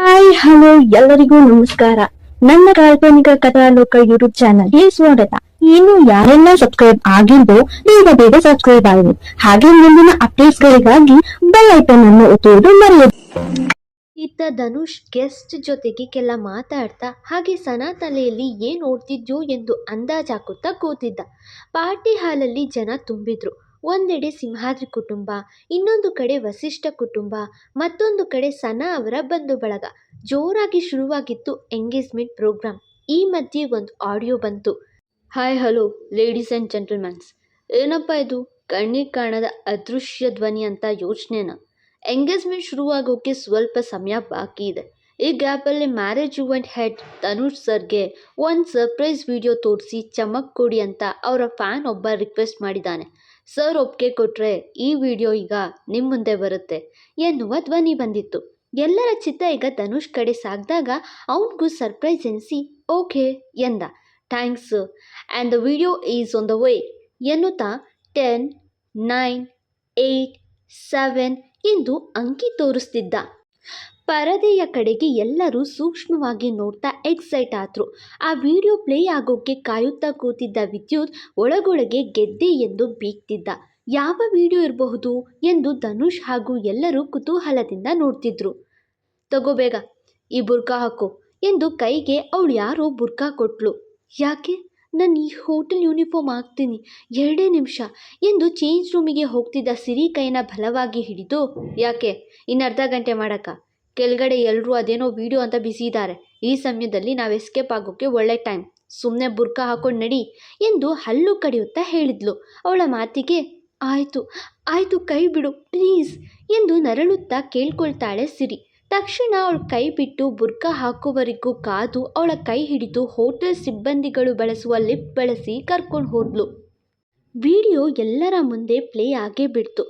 Hi, hello, ಎಲ್ಲರಿಗೂ ನಮಸ್ಕಾರ. ನನ್ನ ಕಾಲ್ಪನಿಕ ಕಥಾಲೋಕ ಯೂಟ್ಯೂಬ್ ಚಾನಲ್ಗೆ ಸ್ವಾಗತ. ಇನ್ನು ಯಾರೆಲ್ಲ ಸಬ್ಸ್ಕ್ರೈಬ್ ಆಗಿದ್ದೋ ಬೇಗ ಬೇಗ ಸಬ್ಸ್ಕ್ರೈಬ್ ಆಗಿದೆ ಹಾಗೆ ಮುಂದಿನ ಅಪ್ಡೇಟ್ಸ್ ಗಳಿಗಾಗಿ ಬೆಲ್ ಐಕನ್ ಅನ್ನು ಒತ್ತುವುದು ಮರೆಯದು. ಇತ್ತ ಧನುಷ್ ಗೆಸ್ಟ್ ಜೊತೆಗೆ ಕೆಲ ಮಾತಾಡ್ತಾ, ಹಾಗೆ ಸನಾ ತಲೆಯಲ್ಲಿ ಏನು ಓಡ್ತಿದ್ಯೋ ಎಂದು ಅಂದಾಜಾಕುತ್ತಾ ಕೂತಿದ್ದ. ಪಾರ್ಟಿ ಹಾಲಲ್ಲಿ ಜನ ತುಂಬಿದ್ರು. ಒಂದೆಡೆ ಸಿಂಹಾದ್ರಿ ಕುಟುಂಬ, ಇನ್ನೊಂದು ಕಡೆ ವಸಿಷ್ಠ ಕುಟುಂಬ, ಮತ್ತೊಂದು ಕಡೆ ಸನಾ ಅವರ ಬಂಧು ಬಳಗ. ಜೋರಾಗಿ ಶುರುವಾಗಿತ್ತು ಎಂಗೇಜ್ಮೆಂಟ್ ಪ್ರೋಗ್ರಾಮ್ ಈ ಮಧ್ಯೆ ಒಂದು ಆಡಿಯೋ ಬಂತು. Hi, hello, ladies and gentlemans ಏನಪ್ಪ ಇದು? ಕಣ್ಣಿಗೆ ಕಾಣದ ಅದೃಶ್ಯ ಧ್ವನಿ ಅಂತ ಯೋಚನೆನ? ಎಂಗೇಜ್ಮೆಂಟ್ ಶುರುವಾಗೋಕ್ಕೆ ಸ್ವಲ್ಪ ಸಮಯ ಬಾಕಿ ಇದೆ. ಈ ಗ್ಯಾಪಲ್ಲಿ ಮ್ಯಾರೇಜ್ ಇವೆಂಟ್ ಹೆಡ್ ತನುಷ್ ಸರ್ಗೆ ಒಂದು ಸರ್ಪ್ರೈಸ್ ವಿಡಿಯೋ ತೋರಿಸಿ ಚಮಕ್ ಕೊಡಿ ಅಂತ ಅವರ ಫ್ಯಾನ್ ಒಬ್ಬ ರಿಕ್ವೆಸ್ಟ್ ಮಾಡಿದ್ದಾನೆ. ಸರ್ ಒಪ್ಪಿಗೆ ಕೊಟ್ಟರೆ ಈ ವಿಡಿಯೋ ಈಗ ನಿಮ್ಮ ಮುಂದೆ ಬರುತ್ತೆ ಎನ್ನುವ ಧ್ವನಿ ಬಂದಿತ್ತು. ಎಲ್ಲರ ಚಿತ್ತ ಈಗ ಧನುಷ್ ಕಡೆ ಸಾಗಿದಾಗ ಅವನಿಗೂ ಸರ್ಪ್ರೈಸ್ ಎನಿಸಿ ಓಕೆ ಎಂದ. Thanks and the video is on the way ಎನ್ನುತ್ತಾ ಟೆನ್ ನೈನ್ ಏಯ್ಟ್ ಸೆವೆನ್ ಎಂದು ಅಂಕಿ ತೋರಿಸ್ತಿದ್ದ. ಪರದೆಯ ಕಡೆಗೆ ಎಲ್ಲರೂ ಸೂಕ್ಷ್ಮವಾಗಿ ನೋಡ್ತಾ ಎಕ್ಸೈಟ್ ಆದರು. ಆ ವಿಡಿಯೋ ಪ್ಲೇ ಆಗೋಕ್ಕೆ ಕಾಯುತ್ತಾ ಕೂತಿದ್ದ ವಿದ್ಯುತ್ ಒಳಗೊಳಗೆ ಗೆದ್ದೆ ಎಂದು ಬೀಗ್ತಿದ್ದ. ಯಾವ ವಿಡಿಯೋ ಇರಬಹುದು ಎಂದು ಧನುಷ್ ಹಾಗೂ ಎಲ್ಲರೂ ಕುತೂಹಲದಿಂದ ನೋಡ್ತಿದ್ರು. ತಗೋ ಬೇಗ, ಈ ಬುರ್ಕಾ ಹಾಕು ಎಂದು ಕೈಗೆ ಅವಳು ಯಾರೋ ಬುರ್ಕಾ ಕೊಟ್ಲು. ಯಾಕೆ? ನಾನು ಈ ಹೋಟೆಲ್ ಯೂನಿಫಾರ್ಮ್ ಹಾಕ್ತೀನಿ, ಎರಡೇ ನಿಮಿಷ ಎಂದು ಚೇಂಜ್ ರೂಮಿಗೆ ಹೋಗ್ತಿದ್ದ ಸಿರಿ ಕೈನ ಬಲವಾಗಿ ಹಿಡಿದು, ಯಾಕೆ? ಇನ್ನು ಅರ್ಧ ಗಂಟೆ ಮಾಡಕ್ಕ? ಕೆಳಗಡೆ ಎಲ್ಲರೂ ಅದೇನೋ ವಿಡಿಯೋ ಅಂತ ಬಿಸಿ ಇದ್ದಾರೆ. ಈ ಸಮಯದಲ್ಲಿ ನಾವು ಎಸ್ಕೇಪ್ ಆಗೋಕ್ಕೆ ಒಳ್ಳೆ ಟೈಮ್ ಸುಮ್ಮನೆ ಬುರ್ಕ ಹಾಕೊಂಡು ನಡಿ ಎಂದು ಹಲ್ಲು ಕಡಿಯುತ್ತಾ ಹೇಳಿದ್ಲು. ಅವಳ ಮಾತಿಗೆ, ಆಯಿತು ಆಯಿತು ಕೈ ಬಿಡು ಪ್ಲೀಸ್ ಎಂದು ನರಳುತ್ತಾ ಕೇಳ್ಕೊಳ್ತಾಳೆ ಸಿರಿ. ತಕ್ಷಣ ಅವಳು ಕೈ ಬಿಟ್ಟು ಬುರ್ಕ ಹಾಕುವವರೆಗೂ ಕಾದು ಅವಳ ಕೈ ಹಿಡಿದು ಹೋಟೆಲ್ ಸಿಬ್ಬಂದಿಗಳು ಬಳಸುವ ಲಿಫ್ಟ್ ಬಳಸಿ ಕರ್ಕೊಂಡು ಹೋದ್ಲು. ವಿಡಿಯೋ ಎಲ್ಲರ ಮುಂದೆ ಪ್ಲೇ ಆಗೇ ಬಿಡ್ತು.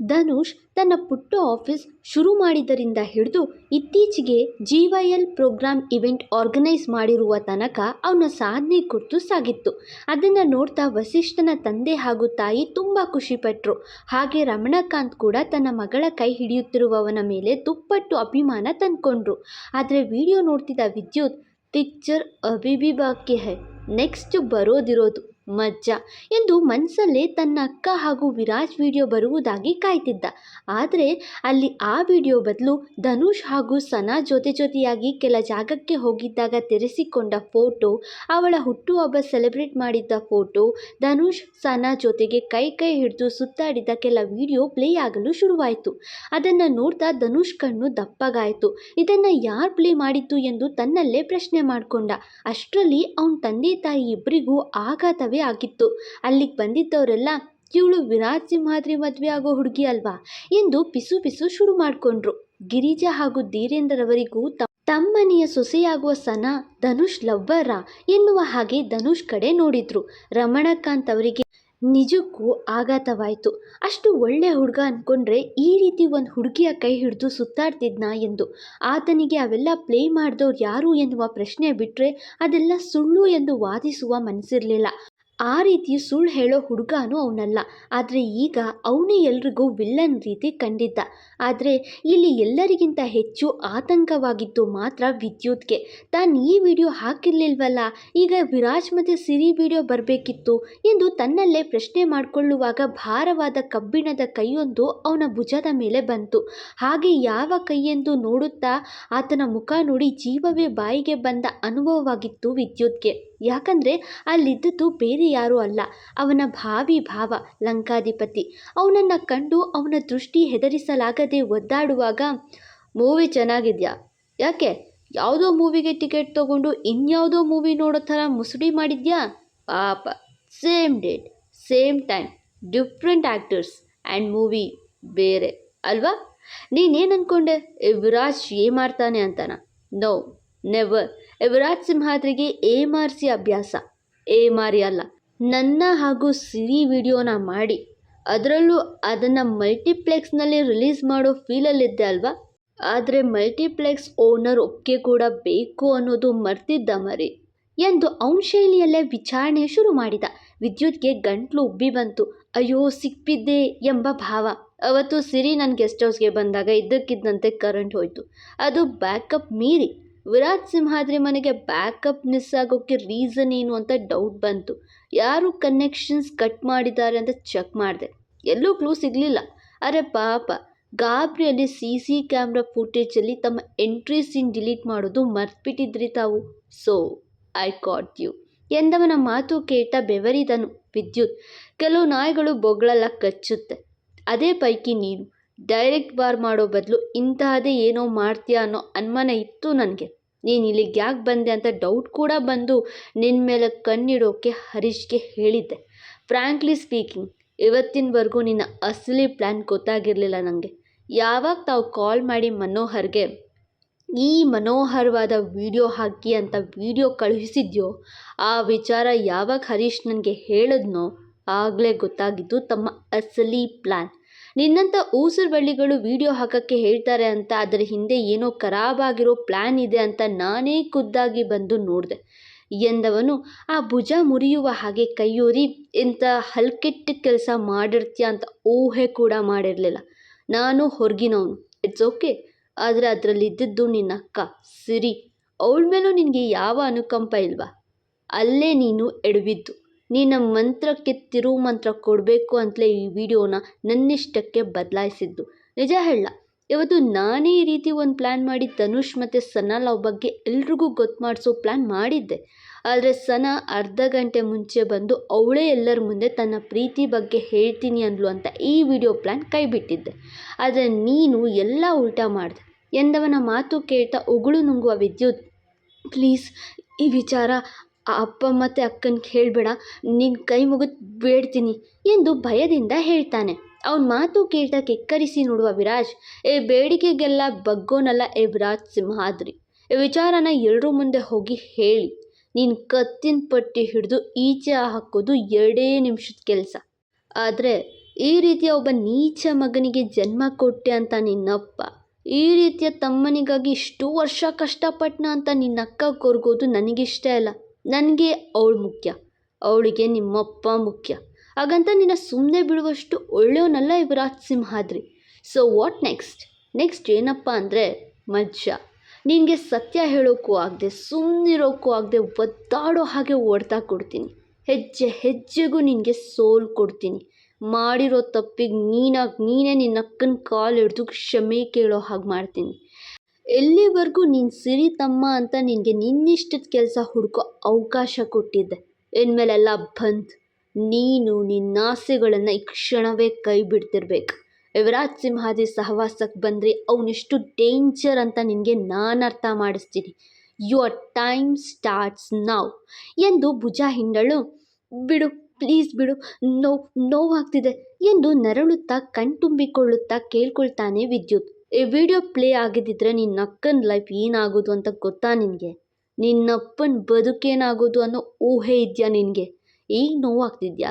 ಧನುಷ್ ತನ್ನ ಪುಟ್ಟ ಆಫೀಸ್ ಶುರು ಮಾಡಿದ್ದರಿಂದ ಹಿಡಿದು ಇತ್ತೀಚೆಗೆ G Y L program event organise ಮಾಡಿರುವ ತನಕ ಅವನ ಸಾಧನೆ ಕುರಿತು ಸಾಗಿತ್ತು. ಅದನ್ನು ನೋಡ್ತಾ ವಸಿಷ್ಠನ ತಂದೆ ಹಾಗೂ ತಾಯಿ ತುಂಬ ಖುಷಿಪಟ್ಟರು ಹಾಗೆ ರಮಣಕಾಂತ್ ಕೂಡ ತನ್ನ ಮಗಳ ಕೈ ಹಿಡಿಯುತ್ತಿರುವವನ ಮೇಲೆ ದುಪ್ಪಟ್ಟು ಅಭಿಮಾನ ತಂದ್ಕೊಂಡ್ರು. ಆದರೆ ವಿಡಿಯೋ ನೋಡ್ತಿದ್ದ ವಿದ್ಯುತ್ ಪಿಕ್ಚರ್ ಬಾಕಿ ಹೈ ನೆಕ್ಸ್ಟ್ ಬರೋದಿರೋದು. ಮಜ್ಜ ಎಂದು ಮನಸ್ಸಲ್ಲೇ ತನ್ನ ಅಕ್ಕ ಹಾಗೂ ವಿರಾಜ್ ವಿಡಿಯೋ ಬರುವುದಾಗಿ ಕಾಯ್ತಿದ್ದ. ಆದರೆ ಅಲ್ಲಿ ಆ ವಿಡಿಯೋ ಬದಲು ಧನುಷ್ ಹಾಗೂ ಸನಾ ಜೊತೆ ಜೊತೆಯಾಗಿ ಕೆಲ ಜಾಗಕ್ಕೆ ಹೋಗಿದ್ದಾಗ ತೆರೆಸಿಕೊಂಡ ಫೋಟೋ, ಅವಳ ಹುಟ್ಟುಹಬ್ಬ ಸೆಲೆಬ್ರೇಟ್ ಮಾಡಿದ್ದ ಫೋಟೋ, ಧನುಷ್ ಸನಾ ಜೊತೆಗೆ ಕೈ ಕೈ ಹಿಡಿದು ಸುತ್ತಾಡಿದ ಕೆಲ ವಿಡಿಯೋ ಪ್ಲೇ ಆಗಲು ಶುರುವಾಯಿತು. ಅದನ್ನು ನೋಡ್ತಾ ಧನುಷ್ ಕಣ್ಣು ದಪ್ಪಗಾಯಿತು. ಇದನ್ನು ಯಾರು ಪ್ಲೇ ಮಾಡಿತ್ತು ಎಂದು ತನ್ನಲ್ಲೇ ಪ್ರಶ್ನೆ ಮಾಡಿಕೊಂಡ. ಅಷ್ಟರಲ್ಲಿ ಅವನ ತಂದೆ ತಾಯಿ ಇಬ್ಬರಿಗೂ ಆಘಾತವೇ ಆಗಿತ್ತು. ಅಲ್ಲಿಗೆ ಬಂದಿದ್ದವರೆಲ್ಲ, ಇವಳು ವಿರಾಜ್ ಸಿಂಹಾದ್ರಿ ಮದುವೆ ಆಗೋ ಹುಡುಗಿ ಅಲ್ವಾ? ಎಂದು ಪಿಸು ಪಿಸು ಶುರು ಮಾಡಿಕೊಂಡ್ರು. ಗಿರಿಜಾ ಹಾಗೂ ಧೀರೇಂದ್ರರವರಿಗೂ ಅವರಿಗೂ ತಮ್ಮನೆಯ ಸೊಸೆಯಾಗುವ ಸನ ಧನುಷ್ ಲವ್ವರ ಎನ್ನುವ ಹಾಗೆ ಧನುಷ್ ಕಡೆ ನೋಡಿದ್ರು. ರಮಣಕಾಂತ್ ಅವರಿಗೆ ನಿಜಕ್ಕೂ ಆಘಾತವಾಯಿತು. ಅಷ್ಟು ಒಳ್ಳೆ ಹುಡುಗ ಅಂದ್ಕೊಂಡ್ರೆ ಈ ರೀತಿ ಒಂದು ಹುಡುಗಿಯ ಕೈ ಹಿಡಿದು ಸುತ್ತಾಡ್ತಿದ್ನಾ ಎಂದು. ಆತನಿಗೆ ಅವೆಲ್ಲ ಪ್ಲೇ ಮಾಡಿದವ್ರು ಯಾರು ಎನ್ನುವ ಪ್ರಶ್ನೆ ಬಿಟ್ಟರೆ ಅದೆಲ್ಲ ಸುಳ್ಳು ಎಂದು ವಾದಿಸುವ ಮನಸ್ಸಿರಲಿಲ್ಲ ಆ ರೀತಿ ಸುಳ್ಳು ಹೇಳೋ ಹುಡುಗನೂ ಅವನಲ್ಲ. ಆದರೆ ಈಗ ಅವನೇ ಎಲ್ರಿಗೂ ವಿಲ್ಲನ್ ರೀತಿ ಕಂಡಿದ್ದ. ಆದರೆ ಇಲ್ಲಿ ಎಲ್ಲರಿಗಿಂತ ಹೆಚ್ಚು ಆತಂಕವಾಗಿದ್ದು ಮಾತ್ರ ವಿದ್ಯುತ್ಗೆ. ತಾನು ಈ ವಿಡಿಯೋ ಹಾಕಿರಲಿಲ್ವಲ್ಲ? ಈಗ ವಿರಾಜ್ ಮತ್ತು ಸಿರಿ ವಿಡಿಯೋ ಬರಬೇಕಿತ್ತು ಎಂದು ತನ್ನಲ್ಲೇ ಪ್ರಶ್ನೆ ಮಾಡಿಕೊಳ್ಳುವಾಗ ಭಾರವಾದ ಕಬ್ಬಿಣದ ಕೈಯೊಂದು ಅವನ ಭುಜದ ಮೇಲೆ ಬಂತು. ಹಾಗೆ ಯಾವ ಕೈಯೆಂದು ನೋಡುತ್ತಾ ಆತನ ಮುಖ ನೋಡಿ ಜೀವವೇ ಬಾಯಿಗೆ ಬಂದ ಅನುಭವವಾಗಿತ್ತು ವಿದ್ಯುತ್ಗೆ. ಯಾಕಂದರೆ ಅಲ್ಲಿದ್ದದ್ದು ಬೇರೆ ಯಾರೂ ಅಲ್ಲ. ಅವನ ಭಾವಿ ಭಾವ ಲಂಕಾಧಿಪತಿ. ಅವನನ್ನು ಕಂಡು ಅವನ ದೃಷ್ಟಿ ಹೆದರಿಸಲಾಗದೆ ಒದ್ದಾಡುವಾಗ, ಮೂವಿ ಚೆನ್ನಾಗಿದೆಯಾ? ಯಾಕೆ? ಯಾವುದೋ ಮೂವಿಗೆ ಟಿಕೆಟ್ ತೊಗೊಂಡು ಇನ್ಯಾವುದೋ ಮೂವಿ ನೋಡೋ ಥರ ಮುಸುಡಿ ಮಾಡಿದ್ಯಾ? ಪಾಪ, same date, same time, different actors and movie ಬೇರೆ, ಅಲ್ವಾ? ನೀನೇನು ಅಂದ್ಕೊಂಡೆ ವಿರಾಜ್ ಏ ಮಾಡ್ತಾನೆ ಅಂತಾನ? No, never. ವಿರಾಜ್ ಸಿಂಹಾದ್ರಿಗೆ ಆರ್ ಸಿ ಅಭ್ಯಾಸ. ಎಂ ಮಾರಿ ಅಲ್ಲ, ನನ್ನ ಹಾಗೂ ಸಿರಿ ವಿಡಿಯೋನ ಮಾಡಿ. ಅದರಲ್ಲೂ ಅದನ್ನು ಮಲ್ಟಿಪ್ಲೆಕ್ಸ್ನಲ್ಲಿ ರಿಲೀಸ್ ಮಾಡೋ ಫೀಲಲ್ಲಿದ್ದೆ ಅಲ್ವಾ? ಆದರೆ ಮಲ್ಟಿಪ್ಲೆಕ್ಸ್ ಓನರ್ ಒಪ್ಪಿಗೆ ಕೂಡ ಬೇಕು ಅನ್ನೋದು ಮರ್ತಿದ್ದ ಮರಿ. ಎಂದು ಅವನ ಶೈಲಿಯಲ್ಲೇ ವಿಚಾರಣೆ ಶುರು ಮಾಡಿದ. ವಿದ್ಯುತ್ಗೆ ಗಂಟ್ಲು ಉಬ್ಬಿ ಬಂತು. ಅಯ್ಯೋ ಸಿಕ್ಕಿದ್ದೆ ಎಂಬ ಭಾವ. ಅವತ್ತು ಸಿರಿ ನನ್ನ ಗೆಸ್ಟ್ ಹೌಸ್ಗೆ ಬಂದಾಗ ಇದ್ದಕ್ಕಿದ್ದಂತೆ ಕರೆಂಟ್ ಹೋಯಿತು. ಅದು ಬ್ಯಾಕಪ್ ಮೀರಿ. ವಿರಾಟ್ ಸಿಂಹಾದ್ರಿ ಮನೆಗೆ ಬ್ಯಾಕಪ್ ಮಿಸ್ ಆಗೋಕ್ಕೆ ರೀಸನ್ ಏನು ಅಂತ ಡೌಟ್ ಬಂತು. ಯಾರು ಕನೆಕ್ಷನ್ಸ್ ಕಟ್ ಮಾಡಿದ್ದಾರೆ ಅಂತ ಚೆಕ್ ಮಾಡಿದೆ. ಎಲ್ಲೂ ಕ್ಲೂ ಸಿಗಲಿಲ್ಲ. ಅರೆ ಪಾಪ, ಗಾಬ್ರಿಯಲ್ಲಿ ಸಿ ಸಿ ಕ್ಯಾಮ್ರಾ ಫುಟೇಜಲ್ಲಿ ತಮ್ಮ ಎಂಟ್ರಿ ಸೀನ್ ಡಿಲೀಟ್ ಮಾಡೋದು ಮರ್ತ್ಬಿಟ್ಟಿದ್ರಿ ತಾವು. ಸೊ ಐ ಕಾಟ್ ಯು ಎಂದವನ ಮಾತು ಕೇಟ ಬೆವರಿದನು ವಿದ್ಯುತ್. ಕೆಲವು ನಾಯಿಗಳು ಬೊಗಳೆಲ್ಲ ಕಚ್ಚುತ್ತೆ. ಅದೇ ಪೈಕಿ ನೀನು. ಡೈರೆಕ್ಟ್ ಬಾರ್ ಮಾಡೋ ಬದಲು ಇಂತಹದೇ ಏನೋ ಮಾಡ್ತೀಯಾ ಅನ್ನೋ ಅನುಮಾನ ಇತ್ತು ನನಗೆ. ನೀನು ಇಲ್ಲಿಗೆ ಯಾಕೆ ಬಂದೆ ಅಂತ ಡೌಟ್ ಕೂಡ ಬಂದು ನಿನ್ನ ಮೇಲೆ ಕಣ್ಣಿಡೋಕೆ ಹರೀಶ್ಗೆ ಹೇಳಿದ್ದೆ. ಫ್ರ್ಯಾಂಕ್ಲಿ ಸ್ಪೀಕಿಂಗ್ ಇವತ್ತಿನವರೆಗೂ ನಿನ್ನ ಅಸಲಿ ಪ್ಲ್ಯಾನ್ ಗೊತ್ತಾಗಿರಲಿಲ್ಲ ನನಗೆ ಯಾವಾಗ ತಾವು ಕಾಲ್ ಮಾಡಿ ಮನೋಹರ್ಗೆ, ಈ ಮನೋಹರವಾದ ವಿಡಿಯೋ ಹಾಕಿ ಅಂತ ವಿಡಿಯೋ ಕಳುಹಿಸಿದ್ಯೋ, ಆ ವಿಚಾರ ಯಾವಾಗ ಹರೀಶ್ ನನಗೆ ಹೇಳಿದ್ನೋ ಆಗಲೇ ಗೊತ್ತಾಗಿದ್ದು ತಮ್ಮ ಅಸಲಿ ಪ್ಲ್ಯಾನ್ ನಿನ್ನಂಥ ಊಸರು ಬಳ್ಳಿಗಳು ವಿಡಿಯೋ ಹಾಕೋಕ್ಕೆ ಹೇಳ್ತಾರೆ ಅಂತ ಅದರ ಹಿಂದೆ ಏನೋ ಖರಾಬಾಗಿರೋ ಪ್ಲ್ಯಾನ್ ಇದೆ ಅಂತ ನಾನೇ ಖುದ್ದಾಗಿ ಬಂದು ನೋಡಿದೆ ಎಂದವನು, ಆ ಭುಜ ಮುರಿಯುವ ಹಾಗೆ ಕೈಯೂರಿ ಇಂಥ ಹಲ್ಕೆಟ್ಟ ಕೆಲಸ ಮಾಡಿರ್ತೀಯ ಅಂತ ಊಹೆ ಕೂಡ ಮಾಡಿರಲಿಲ್ಲ. ನಾನು ಹೊರಗಿನವನು. ಇಟ್ಸ್ ಓಕೆ ಆದರೆ ಅದರಲ್ಲಿದ್ದದ್ದು ನಿನ್ನ ಅಕ್ಕ, ಸಿರಿ. ಅವಳ ಮೇಲೂ ನಿನಗೆ ಯಾವ ಅನುಕಂಪ ಇಲ್ವಾ? ಅಲ್ಲೇ ನೀನು ಎಡವಿದ್ದು. ನಿನ್ನ ಮಂತ್ರಕ್ಕೆ ತಿರುವು ಮಂತ್ರ ಕೊಡಬೇಕು ಅಂತಲೇ ಈ ವಿಡಿಯೋನ ನನ್ನಿಷ್ಟಕ್ಕೆ ಬದಲಾಯಿಸಿದ್ದು. ನಿಜ ಹೇಳ, ಇವತ್ತು ನಾನೇ ಈ ರೀತಿ ಒಂದು ಪ್ಲ್ಯಾನ್ ಮಾಡಿ ಧನುಷ್ ಮತ್ತು ಸನಾ ಲವ್ ಬಗ್ಗೆ ಎಲ್ರಿಗೂ ಗೊತ್ತು ಮಾಡಿಸೋ ಪ್ಲ್ಯಾನ್ ಮಾಡಿದ್ದೆ. ಆದರೆ ಸನಾ ಅರ್ಧ ಗಂಟೆ ಮುಂಚೆ ಬಂದು ಅವಳೇ ಎಲ್ಲರ ಮುಂದೆ ತನ್ನ ಪ್ರೀತಿ ಬಗ್ಗೆ ಹೇಳ್ತೀನಿ ಅಂದ್ಲು ಅಂತ ಈ ವಿಡಿಯೋ ಪ್ಲ್ಯಾನ್ ಕೈಬಿಟ್ಟಿದ್ದೆ. ಆದರೆ ನೀನು ಎಲ್ಲ ಉಲ್ಟಾ ಮಾಡಿದೆ. ಎಂದವನ ಮಾತು ಕೇಳ್ತಾ ಉಗುಳು ನುಂಗುವ ವಿದ್ಯುತ್, ಪ್ಲೀಸ್, ಈ ವಿಚಾರ ಆ ಅಪ್ಪ ಮತ್ತು ಅಕ್ಕನಿಗೆ ಹೇಳಬೇಡ ನಿನ್ನ ಕೈ ಮುಗಿದು ಬೇಡ್ತೀನಿ ಎಂದು ಭಯದಿಂದ ಹೇಳ್ತಾನೆ. ಅವನ ಮಾತು ಕೇಳ್ತಾ ಕೆಕ್ಕರಿಸಿ ನೋಡುವ ವಿರಾಜ್, ಏ, ಬೇಡಿಕೆಗೆಲ್ಲ ಬಗ್ಗೋನಲ್ಲ ಏ ವಿರಾಜ್ ಸಿಂಹಾದ್ರಿ. ಈ ವಿಚಾರನ ಎಲ್ಲರೂ ಮುಂದೆ ಹೋಗಿ ಹೇಳಿ. ನೀನು ಕತ್ತಿನ ಪಟ್ಟಿ ಹಿಡಿದು ಈಚೆ ಹಾಕೋದು ಎರಡೇ ನಿಮಿಷದ ಕೆಲಸ. ಆದರೆ, ಈ ರೀತಿಯ ಒಬ್ಬ ನೀಚ ಮಗನಿಗೆ ಜನ್ಮ ಕೊಟ್ಟೆ ಅಂತ ನಿನ್ನಪ್ಪ. ಈ ರೀತಿಯ ತಮ್ಮನಿಗಾಗಿ ಇಷ್ಟು ವರ್ಷ ಕಷ್ಟಪಟ್ಟನ ಅಂತ ನಿನ್ನ ಅಕ್ಕ ಕೊರ್ಗೋದು ನನಗಿಷ್ಟ ಇಲ್ಲ ನನಗೆ ಅವಳು ಮುಖ್ಯ, ಅವಳಿಗೆ ನಿಮ್ಮಪ್ಪ ಮುಖ್ಯ. ಹಾಗಂತ ನಿನ್ನ ಸುಮ್ಮನೆ ಬಿಡುವಷ್ಟು ಒಳ್ಳೆಯವನಲ್ಲ Yuvaraj Simhadri. So what next next ಏನಪ್ಪ ಅಂದರೆ ಮಜ್ಜ. ನಿನಗೆ ಸತ್ಯ ಹೇಳೋಕ್ಕೂ ಆಗದೆ ಸುಮ್ಮನಿರೋಕ್ಕೂ ಆಗದೆ ಒದ್ದಾಡೋ ಹಾಗೆ ಓಡ್ತಾ ಕೊಡ್ತೀನಿ. ಹೆಜ್ಜೆ ಹೆಜ್ಜೆಗೂ ನಿನಗೆ ಸೋಲ್ ಕೊಡ್ತೀನಿ. ಮಾಡಿರೋ ತಪ್ಪಿಗೆ ನೀನಾಗಿ ನೀನೇ ನಿನ್ನ ಅಕ್ಕನ ಕಾಲು ಹಿಡ್ದು ಕ್ಷಮೆ ಕೇಳೋ ಹಾಗೆ ಮಾಡ್ತೀನಿ. ಎಲ್ಲಿವರೆಗೂ ನೀನು ಸಿರಿ ತಮ್ಮ ಅಂತ ನಿನಗೆ ನಿನ್ನಿಷ್ಟದ ಕೆಲಸ ಹುಡುಕೋ ಅವಕಾಶ ಕೊಟ್ಟಿದ್ದೆ. ಇನ್ಮೇಲೆಲ್ಲ ಬಂದ್ ನೀನು ನಿನ್ನ ಆಸೆಗಳನ್ನು ಈ ಕ್ಷಣವೇ ಕೈ ಬಿಡ್ತಿರ್ಬೇಕು. ಯುವರಾಜ್ ಸಿಂಹಾದಿ ಸಹವಾಸಕ್ಕೆ ಬಂದರೆ ಅವನೆಷ್ಟು ಡೇಂಜರ್ ಅಂತ ನಿನಗೆ ನಾನು ಅರ್ಥ ಮಾಡಿಸ್ತೀನಿ. ಯುವರ್ ಟೈಮ್ ಸ್ಟಾರ್ಟ್ಸ್ ನಾವ್ ಎಂದು ಭುಜ ಹಿಂಡಳು ಬಿಡು ಪ್ಲೀಸ್ ಬಿಡು ನೋವು ನೋವಾಗ್ತಿದೆ ಎಂದು ನರಳುತ್ತಾ ಕಣ್ತುಂಬಿಕೊಳ್ಳುತ್ತಾ ಕೇಳ್ಕೊಳ್ತಾನೆ ವಿದ್ಯುತ್. ಈ ವಿಡಿಯೋ ಪ್ಲೇ ಆಗಿದ್ದಿದ್ರೆ ನಿನ್ನ ಅಕ್ಕನ ಲೈಫ್ ಏನಾಗೋದು ಅಂತ ಗೊತ್ತಾ ನಿನಗೆ? ನಿನ್ನಪ್ಪನ ಬದುಕೇನಾಗೋದು ಅನ್ನೋ ಊಹೆ ಇದೆಯಾ ನಿನಗೆ? ಈಗ ನೋವಾಗ್ತಿದ್ಯಾ?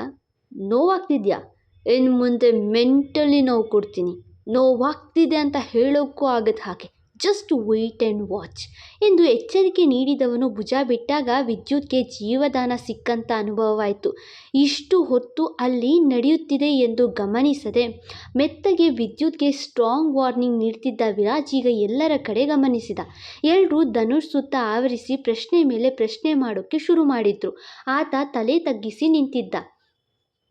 ನೋವಾಗ್ತಿದ್ಯಾ? ಇನ್ನು ಮುಂದೆ ಮೆಂಟಲಿ ನೋವು ಕೊಡ್ತೀನಿ. ನೋವಾಗ್ತಿದೆ ಅಂತ ಹೇಳೋಕ್ಕೂ ಆಗದ ಹಾಗೆ. ಜಸ್ಟ್ ವೈಟ್ ಆ್ಯಂಡ್ ವಾಚ್ ಎಂದು ಎಚ್ಚರಿಕೆ ನೀಡಿದವನು ಭುಜ ಬಿಟ್ಟಾಗ ವಿದ್ಯುತ್ಗೆ ಜೀವದಾನ ಸಿಕ್ಕಂತ ಅನುಭವವಾಯಿತು. ಇಷ್ಟು ಹೊತ್ತು ಅಲ್ಲಿ ನಡೆಯುತ್ತಿದೆ ಎಂದು ಗಮನಿಸದೆ ಮೆತ್ತಗೆ ವಿದ್ಯುತ್ಗೆ ಸ್ಟ್ರಾಂಗ್ ವಾರ್ನಿಂಗ್ ನೀಡ್ತಿದ್ದ ವಿರಾಜ್ ಈಗ ಎಲ್ಲರ ಕಡೆ ಗಮನಿಸಿದ. ಎಲ್ಲರೂ ಧನುಷ್ ಸುತ್ತ ಆವರಿಸಿ ಪ್ರಶ್ನೆ ಮೇಲೆ ಪ್ರಶ್ನೆ ಮಾಡೋಕ್ಕೆ ಶುರು ಮಾಡಿದ್ರು. ಆತ ತಲೆ ತಗ್ಗಿಸಿ ನಿಂತಿದ್ದ.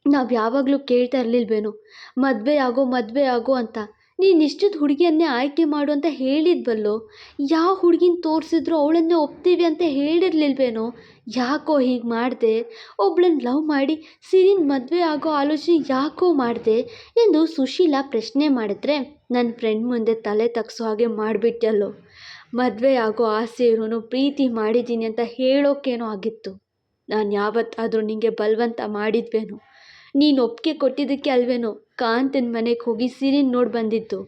ನಾವು ಯಾವಾಗಲೂ ಕೇಳ್ತಾ ಇರಲಿಲ್ವೇನೋ? ಮದುವೆ ಆಗೋ ಮದುವೆ ಆಗೋ ಅಂತ. ನೀನು ಇಷ್ಟದ ಹುಡುಗಿಯನ್ನೇ ಆಯ್ಕೆ ಮಾಡು ಅಂತ ಹೇಳಿದ್ವಲ್ಲೋ? ಯಾವ ಹುಡುಗಿನ ತೋರಿಸಿದ್ರು ಅವಳನ್ನೇ ಒಪ್ತೀವಿ ಅಂತ ಹೇಳಿರ್ಲಿಲ್ವೇನೋ? ಯಾಕೋ ಹೀಗೆ ಮಾಡಿದೆ? ಒಬ್ಳನ್ನ ಲವ್ ಮಾಡಿ ಸಿರಿನ ಮದುವೆ ಆಗೋ ಆಲೋಚನೆ ಯಾಕೋ ಮಾಡಿದೆ ಎಂದು ಸುಶೀಲಾ ಪ್ರಶ್ನೆ ಮಾಡಿದ್ರೆ ನನ್ನ ಫ್ರೆಂಡ್ ಮುಂದೆ ತಲೆ ತಗ್ಸೋ ಹಾಗೆ ಮಾಡಿಬಿಟ್ಟಲ್ಲೋ? ಮದುವೆ ಆಗೋ ಆಸೆ ಇರೋನು ಪ್ರೀತಿ ಮಾಡಿದ್ದೀನಿ ಅಂತ ಹೇಳೋಕ್ಕೇನೋ ಆಗಿತ್ತು. ನಾನು ಯಾವತ್ತಾದರೂ ನಿನಗೆ ಬಲವಂತ ಮಾಡಿದ್ವೇನೋ? ನೀನು ಒಪ್ಪಿಗೆ ಕೊಟ್ಟಿದ್ದಕ್ಕೆ ಅಲ್ವೇನೋ? ಕಾಂತನ ಮನೆಗೆ ಹೋಗಿ ಸೀರೆ ನೋಡಿ ಬಂದಿದ್ದು.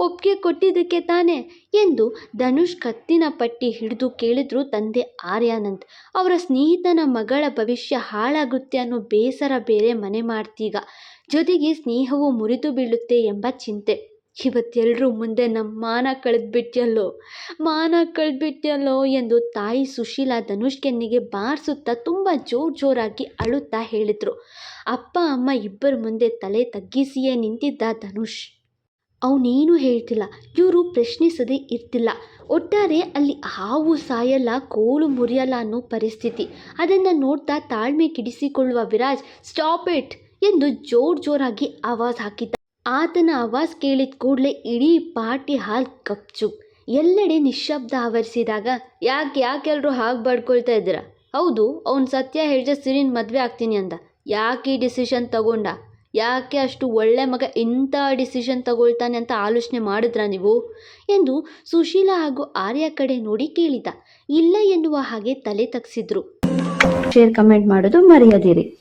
ಒಪ್ಪಿಗೆ ಕೊಟ್ಟಿದ್ದಕ್ಕೆ ತಾನೇ ಎಂದು ಧನುಷ್ ಕತ್ತಿನ ಪಟ್ಟಿ ಹಿಡಿದು ಕೇಳಿದ್ರು ತಂದೆ ಆರ್ಯಾನಂದ್. ಅವರ ಸ್ನೇಹಿತನ ಮಗಳ ಭವಿಷ್ಯ ಹಾಳಾಗುತ್ತೆ ಅನ್ನೋ ಬೇಸರ ಬೇರೆ ಮನೆ ಮಾಡ್ತೀಗ. ಜೊತೆಗೆ ಸ್ನೇಹವು ಮುರಿದು ಬೀಳುತ್ತೆ ಎಂಬ ಚಿಂತೆ. ಇವತ್ತೆಲ್ಲರೂ ಮುಂದೆ ನಮ್ಮ ಮಾನ ಕಳೆದ್ಬಿಟ್ಯಲ್ಲೋ? ಮಾನ ಕಳೆದ್ಬಿಟ್ಯಲ್ಲೋ ಎಂದು ತಾಯಿ ಸುಶೀಲಾ ಧನುಷ್ ಕೆನ್ನಿಗೆ ಬಾರಿಸುತ್ತಾ ತುಂಬ ಜೋರು ಜೋರಾಗಿ ಅಳುತ್ತಾ ಹೇಳಿದರು. ಅಪ್ಪ, ಅಮ್ಮ ಇಬ್ಬರ ಮುಂದೆ ತಲೆ ತಗ್ಗಿಸಿಯೇ ನಿಂತಿದ್ದ ಧನುಷ್. ಅವನೇನು ಹೇಳ್ತಿಲ್ಲ, ಇವರು ಪ್ರಶ್ನಿಸದೇ ಇರ್ತಿಲ್ಲ. ಒಟ್ಟಾರೆ ಅಲ್ಲಿ ಹಾವು ಸಾಯಲ್ಲ, ಕೋಲು ಮುರಿಯಲ್ಲ ಅನ್ನೋ ಪರಿಸ್ಥಿತಿ. ಅದನ್ನು ನೋಡ್ತಾ ತಾಳ್ಮೆ ಕಿಡಿಸಿಕೊಳ್ಳುವ ವಿರಾಜ್, ಸ್ಟಾಪ್ ಇಟ್! ಎಂದು ಜೋರು ಜೋರಾಗಿ ಆವಾಜ್ ಹಾಕಿದ್ದ. ಆತನ ಆವಾಜ್ ಕೇಳಿದ ಕೂಡಲೇ ಇಡೀ ಪಾರ್ಟಿ ಹಾಲ್ ಗಪ್ಚುಪ್ ಎಲ್ಲೆಡೆ ನಿಶ್ಶಬ್ದ ಆವರಿಸಿದಾಗ, ಯಾಕೆ ಯಾಕೆ ಎಲ್ಲರೂ ಹಾಗೆ ಬಡ್ಕೊಳ್ತಾ ಇದ್ದೀರ? ಹೌದು, ಅವ್ನು ಸತ್ಯ ಹೇಳಿದ ಸಿರಿನ ಮದುವೆ ಆಗ್ತೀನಿ ಅಂದ. ಯಾಕೆ ಈ ಡಿಸಿಷನ್ ತಗೊಂಡ? ಯಾಕೆ ಅಷ್ಟು ಒಳ್ಳೆ ಮಗ ಇಂಥ ಡಿಸಿಷನ್ ತಗೊಳ್ತಾನೆ ಅಂತ ಆಲೋಚನೆ ಮಾಡಿದ್ರಾ ನೀವು? ಎಂದು ಸುಶೀಲಾ ಹಾಗೂ ಆರ್ಯ ಕಡೆ ನೋಡಿ ಕೇಳಿದ. ಇಲ್ಲ ಎನ್ನುವ ಹಾಗೆ ತಲೆ ತಗ್ಸಿದ್ರು. ಶೇರ್ ಕಮೆಂಟ್ ಮಾಡೋದು ಮರೆಯದಿರಿ.